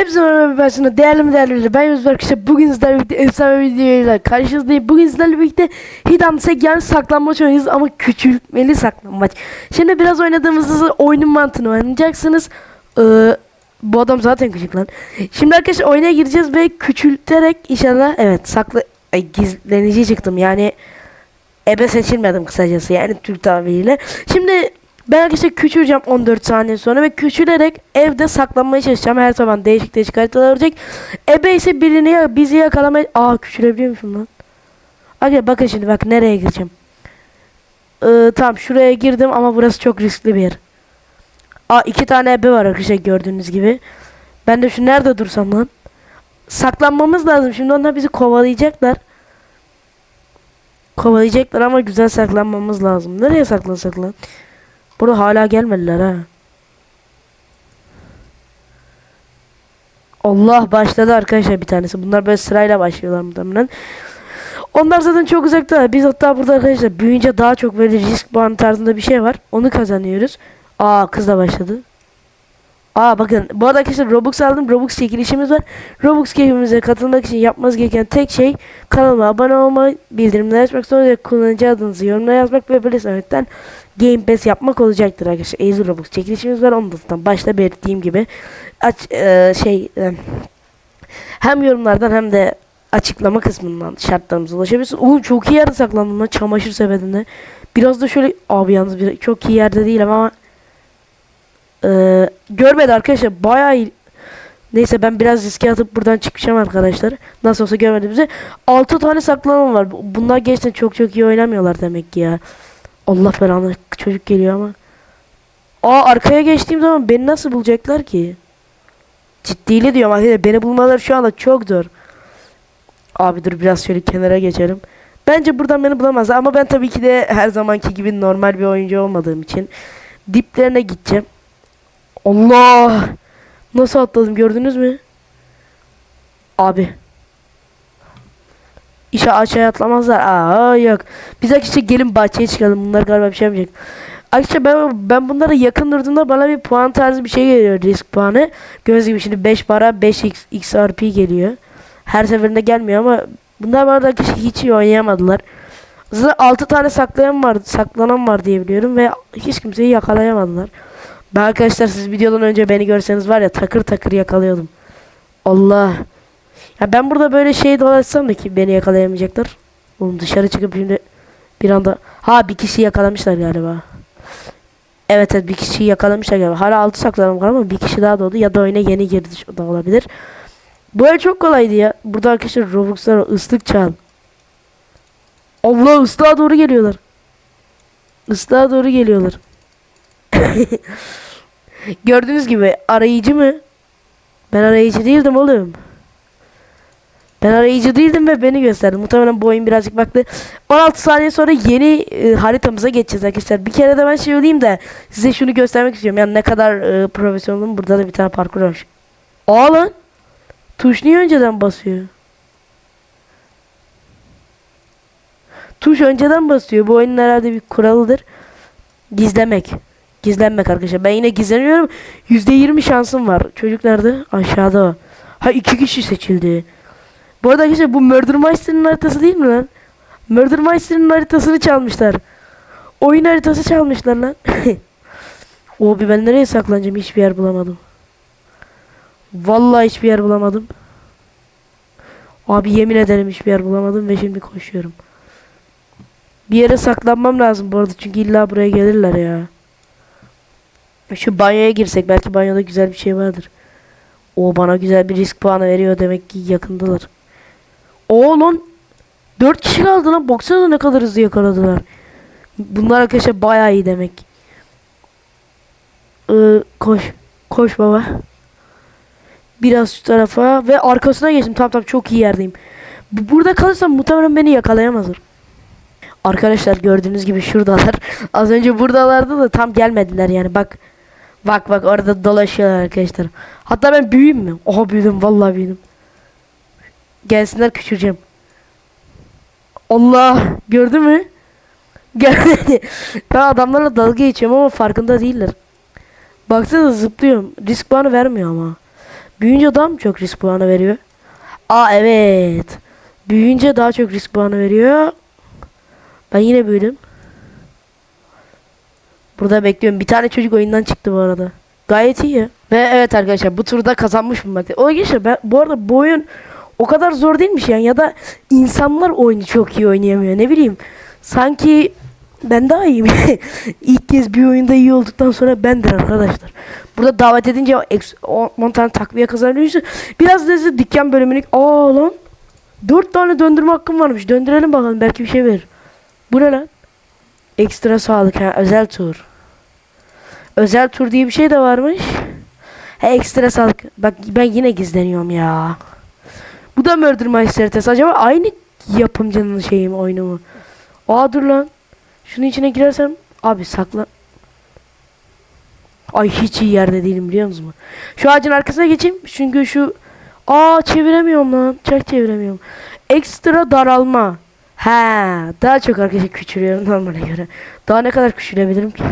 Hepsi merhaba ben sana değerli mi değerli ben Yunus arkadaşlar bugün sizlerle birlikte efsane videoyla karşınızdayım. Bugün sizlerle birlikte Hidden Sek yani saklanmaç oynayacağız ama küçültmeli saklanmaç. Şimdi biraz oynadığımızda oyunun mantığını oynayacaksınız. Ee, bu adam zaten küçük lan. Şimdi arkadaşlar oyuna gireceğiz ve küçülterek inşallah evet sakla Ay, gizlenici çıktım yani ebe seçilmedim kısacası yani Türk tabiriyle. Şimdi ben arkadaşlar küçüleceğim 14 saniye sonra ve küçülerek evde saklanmaya çalışacağım. Her zaman değişik değişik haritalar olacak. Ebe ise birini ya bizi yakalamaya... Aa küçülebiliyormuşum lan. Arkadaşlar bakın şimdi bak nereye gireceğim. Ee, tamam şuraya girdim ama burası çok riskli bir yer. Aa iki tane ebe var arkadaşlar gördüğünüz gibi. Ben de şu nerede dursam lan. Saklanmamız lazım. Şimdi onlar bizi kovalayacaklar. Kovalayacaklar ama güzel saklanmamız lazım. Nereye saklansak lan? Burada hala gelmediler ha. Allah başladı arkadaşlar bir tanesi. Bunlar böyle sırayla başlıyorlar muhtemelen. Onlar zaten çok uzakta. Biz hatta burada arkadaşlar büyüyünce daha çok böyle risk puan tarzında bir şey var. Onu kazanıyoruz. Aa kız da başladı. Aa bakın bu arada arkadaşlar Robux aldım. Robux çekilişimiz var. Robux keyfimize katılmak için yapmanız gereken tek şey kanalıma abone olmak, bildirimleri açmak, sonra kullanıcı adınızı yorumlara yazmak ve böyle sebepten Game Pass yapmak olacaktır arkadaşlar. Easy Robux çekilişimiz var. Onu da başta belirttiğim gibi aç e, şey e, hem yorumlardan hem de açıklama kısmından şartlarımıza ulaşabilirsiniz. Oğlum çok iyi yerde saklandım lan çamaşır sepetinde. Biraz da şöyle abi yalnız bir, çok iyi yerde değilim ama ee, görmedi arkadaşlar bayağı. Neyse ben biraz riske atıp buradan çıkacağım arkadaşlar. Nasıl olsa görmedi bizi. 6 tane saklanma var. Bunlar gerçekten çok çok iyi oynamıyorlar demek ki ya. Allah belanı çocuk geliyor ama. Aa arkaya geçtiğim zaman beni nasıl bulacaklar ki? Ciddiyle diyorum arkadaşlar beni bulmaları şu anda çok zor. Abi dur biraz şöyle kenara geçelim. Bence buradan beni bulamazlar ama ben tabii ki de her zamanki gibi normal bir oyuncu olmadığım için diplerine gideceğim. Allah! Nasıl atladım gördünüz mü? Abi. İşe aşağıya atlamazlar. Aa yok. Biz arkadaşlar gelin bahçeye çıkalım. Bunlar galiba bir şey yapmayacak. Arkadaşlar ben, ben bunlara yakın durduğumda bana bir puan tarzı bir şey geliyor. Risk puanı. Göz gibi şimdi 5 para 5 x XRP geliyor. Her seferinde gelmiyor ama bunlar bana arkadaşlar hiç iyi oynayamadılar. Zaten 6 tane saklayan var, saklanan var diye biliyorum ve hiç kimseyi yakalayamadılar. Ben arkadaşlar siz videodan önce beni görseniz var ya takır takır yakalıyordum. Allah. Ya ben burada böyle şey dolaşsam da ki beni yakalayamayacaklar. Oğlum dışarı çıkıp şimdi bir anda ha bir kişi yakalamışlar galiba. Evet evet bir kişiyi yakalamışlar galiba. Hala altı saklanım var ama bir kişi daha doğdu ya da oyuna yeni girdi o da olabilir. Bu el çok kolaydı ya. Burada arkadaşlar Robux'lar ıslık çal. Allah ıslığa doğru geliyorlar. Islığa doğru geliyorlar. Gördüğünüz gibi arayıcı mı? Ben arayıcı değildim oğlum. Ben arayıcı değildim ve beni gösterdi. Muhtemelen bu oyun birazcık baktı. 16 saniye sonra yeni e, haritamıza geçeceğiz arkadaşlar. Bir kere de ben şey olayım da size şunu göstermek istiyorum. Yani ne kadar e, profesyonelim. Burada da bir tane parkur var. Aa. Tuş niye önceden basıyor? Tuş önceden basıyor. Bu oyunun herhalde bir kuralıdır. Gizlemek. Gizlenmek arkadaşlar. Ben yine gizleniyorum. %20 şansım var. Çocuk nerede? Aşağıda. Ha iki kişi seçildi. Bu arada arkadaşlar bu Murder Meister'ın haritası değil mi lan? Murder Meister'ın haritasını çalmışlar. Oyun haritası çalmışlar lan. o bir ben nereye saklanacağım hiçbir yer bulamadım. Vallahi hiçbir yer bulamadım. Abi yemin ederim hiçbir yer bulamadım ve şimdi koşuyorum. Bir yere saklanmam lazım bu arada çünkü illa buraya gelirler ya. Şu banyoya girsek belki banyoda güzel bir şey vardır. O bana güzel bir risk puanı veriyor demek ki yakındılar. O lan 4 kişi kaldı lan baksana ne kadar hızlı yakaladılar. Bunlar arkadaşlar bayağı iyi demek. Ee, koş. Koş baba. Biraz şu tarafa ve arkasına geçtim. Tamam tamam çok iyi yerdeyim. Bu- Burada kalırsam muhtemelen beni yakalayamazlar. Arkadaşlar gördüğünüz gibi şuradalar. Az önce buradalardı da tam gelmediler yani bak. Bak bak orada dolaşıyorlar arkadaşlar. Hatta ben büyüyeyim mi? Oha büyüdüm vallahi büyüdüm. Gelsinler küçüleceğim. Allah gördü mü? Geldi. ben adamlarla dalga geçiyorum ama farkında değiller. Baksana zıplıyorum. Risk puanı vermiyor ama. Büyüyünce daha mı çok risk puanı veriyor? Aa evet. Büyüyünce daha çok risk puanı veriyor. Ben yine büyüdüm. Burada bekliyorum. Bir tane çocuk oyundan çıktı bu arada. Gayet iyi. Ve evet arkadaşlar bu turda kazanmış bulunmakta. O geçti. Ben, bu arada bu oyun o kadar zor değilmiş yani. Ya da insanlar oyunu çok iyi oynayamıyor. Ne bileyim. Sanki ben daha iyiyim. İlk kez bir oyunda iyi olduktan sonra bendir arkadaşlar. Burada davet edince eks- 10 tane takviye kazanıyorsun. Biraz da size dükkan bölümünü... Aa lan. 4 tane döndürme hakkım varmış. Döndürelim bakalım. Belki bir şey verir. Bu ne lan? Ekstra sağlık ha. Özel tur. Özel tur diye bir şey de varmış. Ha ekstra sağlık. Bak ben yine gizleniyorum ya. Bu da Murder Mystery test. Acaba aynı yapımcının şeyi mi oyunu mu? Aa dur lan. Şunun içine girersem abi sakla. Ay hiç iyi yerde değilim biliyor musun? Şu ağacın arkasına geçeyim. Çünkü şu Aa çeviremiyorum lan. Çek çeviremiyorum. Ekstra daralma. He, daha çok arkadaşlar küçülüyorum normale göre. Daha ne kadar küçülebilirim ki?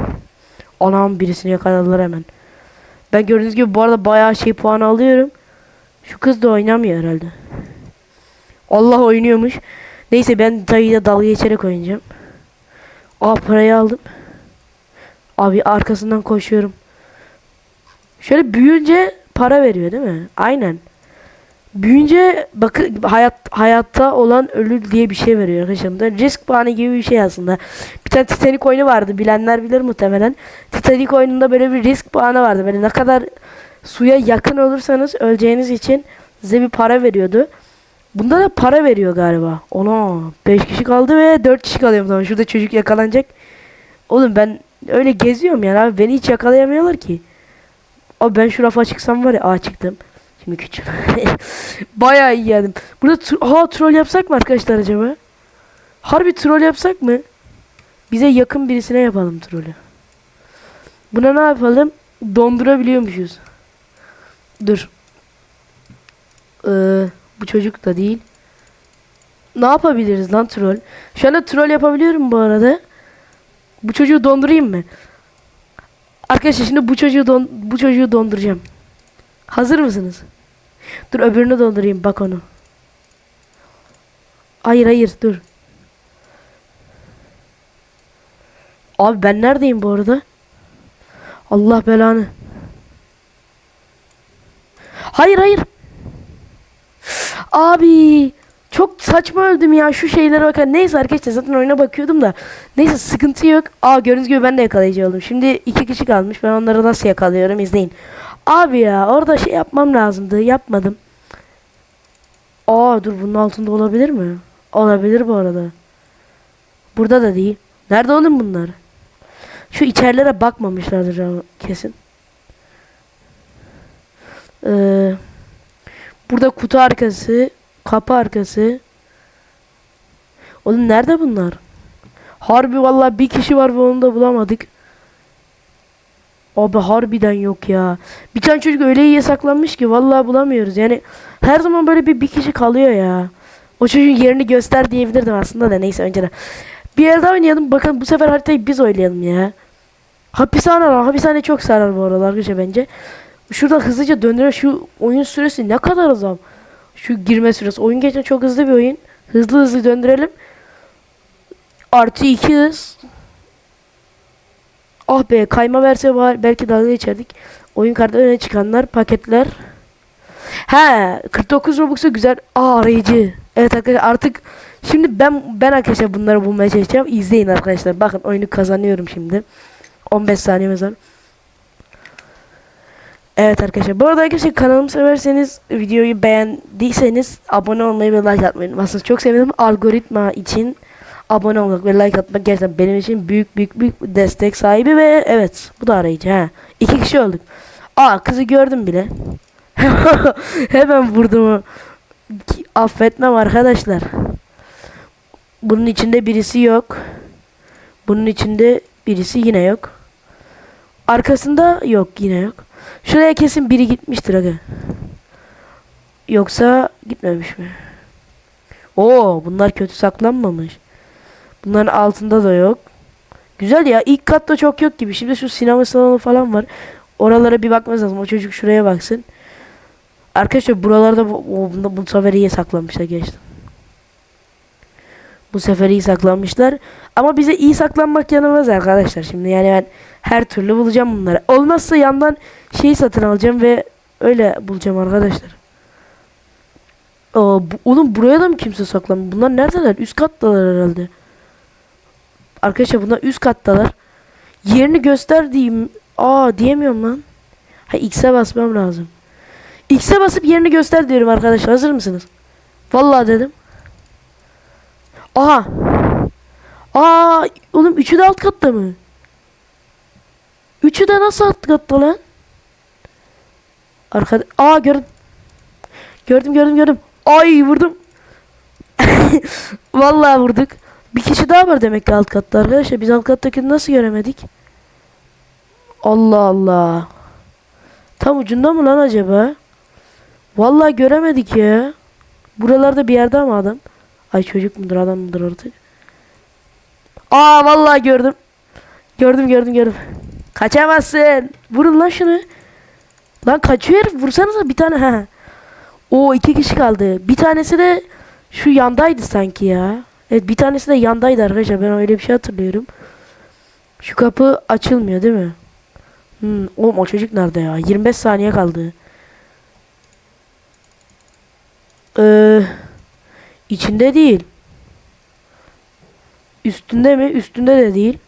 Anam birisini yakaladılar hemen. Ben gördüğünüz gibi bu arada bayağı şey puan alıyorum. Şu kız da oynamıyor herhalde. Allah oynuyormuş. Neyse ben dayıyla dalga geçerek oynayacağım. Aa parayı aldım. Abi arkasından koşuyorum. Şöyle büyüyünce para veriyor değil mi? Aynen. Büyüyünce bakın hayat hayatta olan ölür diye bir şey veriyor arkadaşlar. Da Risk puanı gibi bir şey aslında. Bir tane Titanic oyunu vardı. Bilenler bilir muhtemelen. Titanic oyununda böyle bir risk puanı vardı. Böyle ne kadar suya yakın olursanız öleceğiniz için size bir para veriyordu. Bunda da para veriyor galiba. Ona 5 kişi kaldı ve 4 kişi kalıyorum tamam. Şurada çocuk yakalanacak. Oğlum ben öyle geziyorum yani abi. Beni hiç yakalayamıyorlar ki. Abi ben şu rafa çıksam var ya. Aa çıktım. Şimdi küçük. Bayağı iyi yedim. Burada Aha, troll yapsak mı arkadaşlar acaba? Harbi troll yapsak mı? Bize yakın birisine yapalım trolü. Buna ne yapalım? Dondurabiliyormuşuz. Dur. Ee, bu çocuk da değil. Ne yapabiliriz lan troll? Şu anda troll yapabiliyorum bu arada. Bu çocuğu dondurayım mı? Arkadaşlar şimdi bu çocuğu don bu çocuğu donduracağım. Hazır mısınız? Dur öbürünü dondurayım bak onu. Hayır hayır dur. Abi ben neredeyim bu arada? Allah belanı. Hayır hayır. Abi çok saçma öldüm ya şu şeylere bakın. Neyse arkadaşlar zaten oyuna bakıyordum da. Neyse sıkıntı yok. Aa gördüğünüz gibi ben de yakalayıcı oldum. Şimdi iki kişi kalmış. Ben onları nasıl yakalıyorum izleyin. Abi ya orada şey yapmam lazımdı. Yapmadım. Aa dur bunun altında olabilir mi? Olabilir bu arada. Burada da değil. Nerede oğlum bunlar? Şu içerilere bakmamışlardır kesin. Ee, burada kutu arkası, kapı arkası. Oğlum nerede bunlar? Harbi vallahi bir kişi var ve onu da bulamadık. Abi harbiden yok ya. Bir tane çocuk öyle iyi saklanmış ki vallahi bulamıyoruz. Yani her zaman böyle bir, bir kişi kalıyor ya. O çocuğun yerini göster diyebilirdim aslında da neyse önceden. Bir yer daha oynayalım. Bakın bu sefer haritayı biz oynayalım ya. Hapishane var. Hapishane çok sarar bu arada arkadaşlar bence. Şurada hızlıca döndürüyor. Şu oyun süresi ne kadar azam. Şu girme süresi. Oyun geçen çok hızlı bir oyun. Hızlı hızlı döndürelim. Artı 2 hız. Ah be kayma verse var belki dalga geçerdik. Oyun kartı öne çıkanlar paketler. He 49 Robux'a güzel. Aa arayıcı. Evet arkadaşlar artık şimdi ben ben arkadaşlar bunları bulmaya çalışacağım. İzleyin arkadaşlar. Bakın oyunu kazanıyorum şimdi. 15 saniyemiz var. Evet arkadaşlar. Bu arada arkadaşlar kanalımı severseniz videoyu beğendiyseniz abone olmayı ve like atmayı unutmazsınız. Çok sevinirim. Algoritma için abone olmak ve like atmak gerçekten benim için büyük büyük büyük destek sahibi ve evet bu da arayıcı ha. İki kişi olduk. Aa kızı gördüm bile. Hemen vurdum. Affetmem arkadaşlar. Bunun içinde birisi yok. Bunun içinde birisi yine yok. Arkasında yok yine yok. Şuraya kesin biri gitmiştir aga. Yoksa gitmemiş mi? Oo bunlar kötü saklanmamış. Bunların altında da yok. Güzel ya ilk katta çok yok gibi. Şimdi şu sinema salonu falan var. Oralara bir bakmamız lazım. O çocuk şuraya baksın. Arkadaşlar buralarda bu, bu, bu sefer iyi saklanmışlar geçtim. Bu sefer iyi saklanmışlar. Ama bize iyi saklanmak yanılmaz arkadaşlar. Şimdi yani ben her türlü bulacağım bunları. Olmazsa yandan şeyi satın alacağım ve öyle bulacağım arkadaşlar. Oğlum buraya da mı kimse saklanmıyor? Bunlar neredeler? Üst kattalar herhalde. Arkadaşlar bunlar üst kattalar. Yerini göster diyeyim. Aa diyemiyorum lan. Ha X'e basmam lazım. X'e basıp yerini göster diyorum arkadaşlar. Hazır mısınız? Vallahi dedim. Aha. Aa oğlum üçü de alt katta mı? Üçü de nasıl alt katta lan? Arkada Aa gördüm. Gördüm gördüm gördüm. Ay vurdum. Vallahi vurduk. Bir kişi daha var demek ki alt katta arkadaşlar. Biz alt kattakini nasıl göremedik? Allah Allah. Tam ucunda mı lan acaba? Vallahi göremedik ya. Buralarda bir yerde ama adam. Ay çocuk mudur adam mıdır artık? Aa vallahi gördüm. Gördüm gördüm gördüm. Kaçamazsın. Vurun lan şunu. Lan kaçıyor herif. Vursanıza bir tane. Ha. O iki kişi kaldı. Bir tanesi de şu yandaydı sanki ya. Evet bir tanesi de yandaydı arkadaşlar. Ben öyle bir şey hatırlıyorum. Şu kapı açılmıyor değil mi? Hmm, oğlum o çocuk nerede ya? 25 saniye kaldı. Ee, içinde değil. Üstünde mi? Üstünde de değil.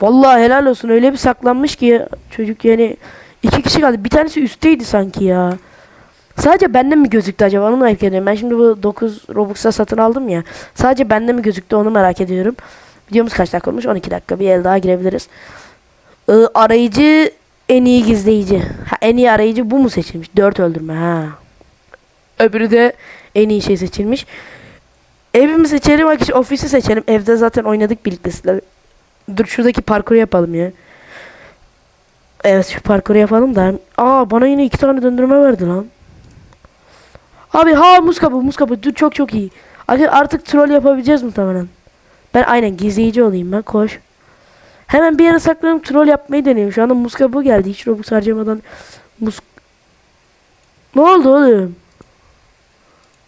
Vallahi helal olsun öyle bir saklanmış ki ya, çocuk yani iki kişi kaldı. Bir tanesi üstteydi sanki ya. Sadece bende mi gözüktü acaba onu merak ediyorum. Ben şimdi bu 9 Robux'a satın aldım ya. Sadece bende mi gözüktü onu merak ediyorum. Videomuz kaç dakika olmuş? 12 dakika. Bir el daha girebiliriz. Ee, arayıcı en iyi gizleyici. Ha, en iyi arayıcı bu mu seçilmiş? 4 öldürme ha. Öbürü de en iyi şey seçilmiş. Evimi seçelim, ofisi seçelim. Evde zaten oynadık birlikte sizler. Dur şuradaki parkuru yapalım ya. Evet şu parkuru yapalım da. Aa bana yine iki tane döndürme verdi lan. Abi ha muz kapı muz kapı. Dur çok çok iyi. Artık, troll yapabileceğiz muhtemelen. Ben aynen gizleyici olayım ben koş. Hemen bir yere saklanıp troll yapmayı deneyeyim. Şu anda muz kabuğu geldi. Hiç robux harcamadan muz... Ne oldu oğlum?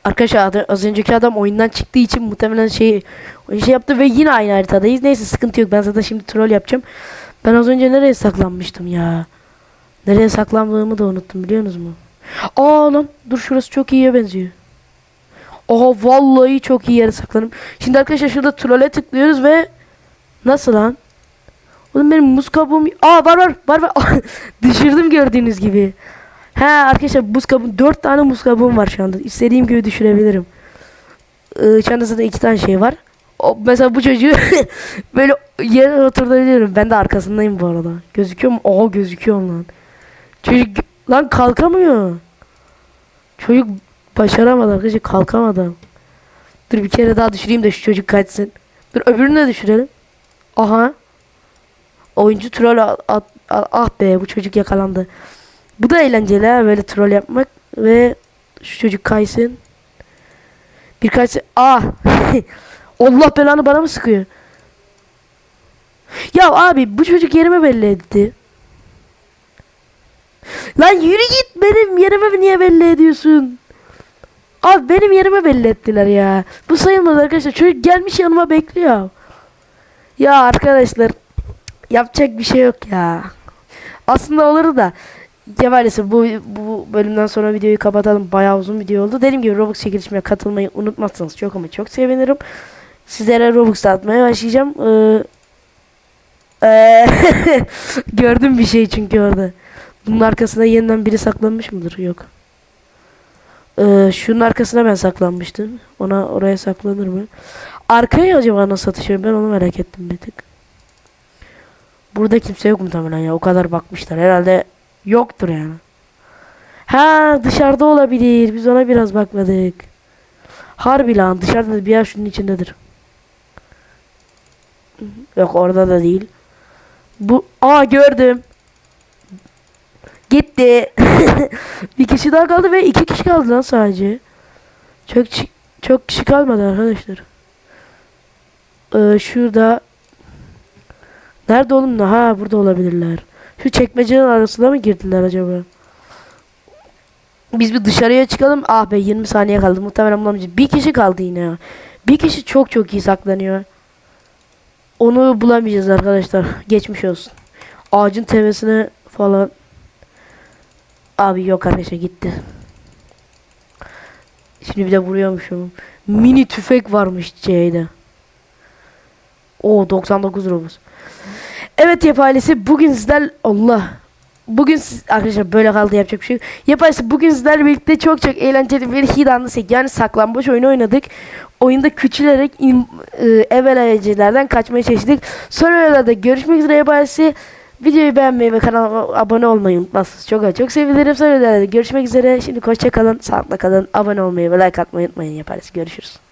Arkadaşlar ad- az önceki adam oyundan çıktığı için muhtemelen şey şey yaptı ve yine aynı haritadayız. Neyse sıkıntı yok. Ben zaten şimdi troll yapacağım. Ben az önce nereye saklanmıştım ya? Nereye saklandığımı da unuttum biliyor musunuz mu? Aa lan dur şurası çok iyiye benziyor. Oha vallahi çok iyi yere saklanım. Şimdi arkadaşlar şurada trolle tıklıyoruz ve nasıl lan? Oğlum benim muz kabuğum... Aa var var var var. Düşürdüm gördüğünüz gibi. He arkadaşlar buz kabuğum... Dört tane muz kabuğum var şu anda. İstediğim gibi düşürebilirim. Ee, çantasında iki tane şey var. O, mesela bu çocuğu böyle yere oturtabiliyorum. Ben de arkasındayım bu arada. Gözüküyor mu? Oha gözüküyor lan. Çocuk lan kalkamıyor. Çocuk başaramadı arkadaşlar kalkamadı. Dur bir kere daha düşüreyim de şu çocuk kaçsın. Dur öbürünü de düşürelim. Aha. Oyuncu troll at, at- at- ah be bu çocuk yakalandı. Bu da eğlenceli ha böyle troll yapmak ve şu çocuk kaysın. Birkaç ah Allah belanı bana mı sıkıyor? Ya abi bu çocuk yerimi belli etti. Lan yürü git benim yerimi niye belli ediyorsun? Abi benim yerimi belli ettiler ya. Bu sayılmaz arkadaşlar. Çocuk gelmiş yanıma bekliyor. Ya arkadaşlar yapacak bir şey yok ya. Aslında olur da ya maalesef bu, bu bölümden sonra videoyu kapatalım. Bayağı uzun video oldu. Dediğim gibi Roblox çekilişime katılmayı unutmazsanız çok ama çok sevinirim. Sizlere Robux atmaya başlayacağım. Ee, ee, gördüm bir şey çünkü orada. Bunun arkasında yeniden biri saklanmış mıdır? Yok. Ee, şunun arkasına ben saklanmıştım. Ona oraya saklanır mı? Arkaya acaba nasıl atışıyor? Ben onu merak ettim bir tık. Burada kimse yok muhtemelen ya. O kadar bakmışlar. Herhalde yoktur yani. Ha dışarıda olabilir. Biz ona biraz bakmadık. Harbi lan dışarıda bir yer şunun içindedir. Yok orada da değil. Bu aa gördüm. Gitti. bir kişi daha kaldı ve iki kişi kaldı lan sadece. Çok çok kişi kalmadı arkadaşlar. Ee, şurada Nerede oğlum? Ha burada olabilirler. Şu çekmecenin arasına mı girdiler acaba? Biz bir dışarıya çıkalım. Ah be 20 saniye kaldı. Muhtemelen bulamayacağız. Bir kişi kaldı yine. Bir kişi çok çok iyi saklanıyor. Onu bulamayacağız arkadaşlar. Geçmiş olsun. Ağacın tepesine falan. Abi yok arkadaşlar gitti. Şimdi bir de vuruyormuşum. Mini tüfek varmış C'de. O 99 Robux. Evet Yap ailesi bugün sizler Allah. Bugün siz, arkadaşlar böyle kaldı yapacak bir şey yok. Yap ailesi bugün sizlerle birlikte çok çok eğlenceli bir hidanlı sek yani saklambaç oyunu oynadık. Oyunda küçülerek im, e, evvel kaçmaya çalıştık. Sonralarda görüşmek üzere Yap ailesi. Videoyu beğenmeyi ve kanala abone olmayı unutmazsınız. Çok çok sevinirim. Sonralarda görüşmek üzere. Şimdi hoşça kalın, sağlıkla kalın. Abone olmayı ve like atmayı unutmayın Yap ailesi. Görüşürüz.